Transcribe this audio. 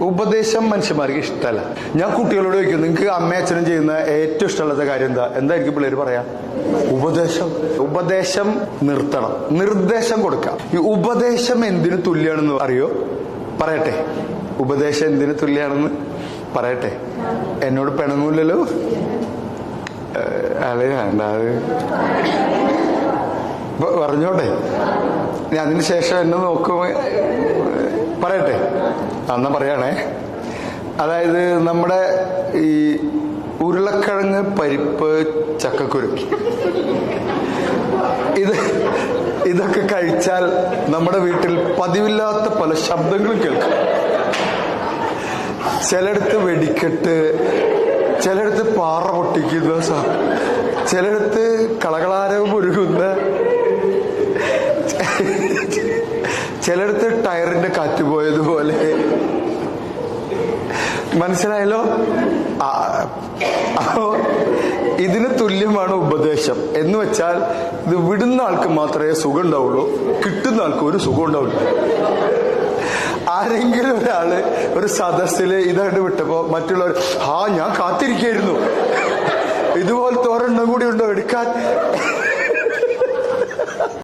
ഉപദേശം മനുഷ്യന്മാർക്ക് ഇഷ്ടമല്ല ഞാൻ കുട്ടികളോട് ചോദിക്കും നിങ്ങൾക്ക് അമ്മയച്ഛനും ചെയ്യുന്ന ഏറ്റവും ഇഷ്ടമുള്ള കാര്യം എന്താ? എന്തായിരിക്കും പിള്ളേർ പറയാ? ഉപദേശം. ഉപദേശം നിർത്തണം. നിർദ്ദേശം കൊടുക്കാം. ഈ ഉപദേശം എന്തിനു തുല്യാണെന്ന് അറിയോ? പറയട്ടെ. ഉപദേശം എന്തിനു തുല്യാണെന്ന് പറയട്ടെ. എന്നോട് പെണങ്ങൂല്ലല്ലോ. അല്ലേ വേണ്ട പറഞ്ഞോട്ടെ. ഇനി അതിന് ശേഷം എന്നെ നോക്കും പറയട്ടെ. അന്ന പറയണേ. അതായത് നമ്മുടെ ഈ ഉരുളക്കിഴങ്ങ് പരിപ്പ് ചക്കക്കുരു ഇത് ഇതൊക്കെ കഴിച്ചാൽ നമ്മുടെ വീട്ടിൽ പതിവില്ലാത്ത പല ശബ്ദങ്ങളും കേൾക്കും. ചിലയിടത്ത് വെടിക്കെട്ട് ചിലയിടത്ത് പാറ പൊട്ടിക്കുന്ന ചിലടത്ത് കളകളാരവും ഒരുങ്ങുന്ന ചിലടത്ത് ടയറിന്റെ കാറ്റ് പോയതുപോലെ. മനസ്സിലായല്ലോ? അപ്പോ ഇതിന് തുല്യമാണ് ഉപദേശം. എന്ന് വെച്ചാൽ ഇത് വിടുന്ന ആൾക്ക് മാത്രമേ സുഖം ഉണ്ടാവുള്ളൂ കിട്ടുന്ന ആൾക്ക് ഒരു സുഖം ഉണ്ടാവില്ല. ആരെങ്കിലും ഒരാൾ ഒരു സദസ്സിൽ ഇതായിട്ട് വിട്ടപ്പോ മറ്റുള്ളവർ ആ ഞാൻ കാത്തിരിക്കായിരുന്നു. ഇതുപോലത്തെ ഒരെണ്ണം കൂടി ഉണ്ടോ എടുക്കാൻ?